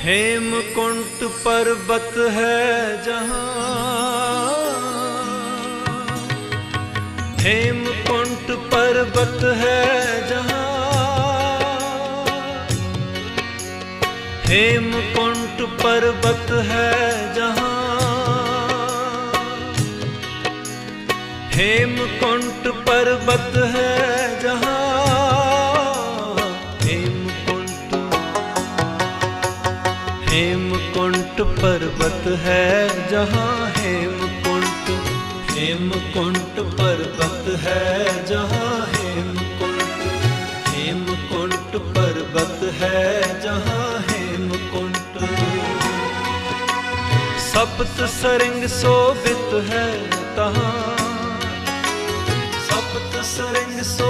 हेमकुंट पर्वत है जहाँ हेमकुंट पर्वत है जहाँ हेमकुंट पर्वत है जहाँ हेमकुंट पर्वत है हेमकुंट पर्वत है जहाँ हेमकुंट हेमकुंट पर्वत है जहाँ हेमकुंट हेमकुंट पर्वत है जहाँ हेमकुंट सप्त सरंग शोभित है तहाँ सप्त सरंग शोभित है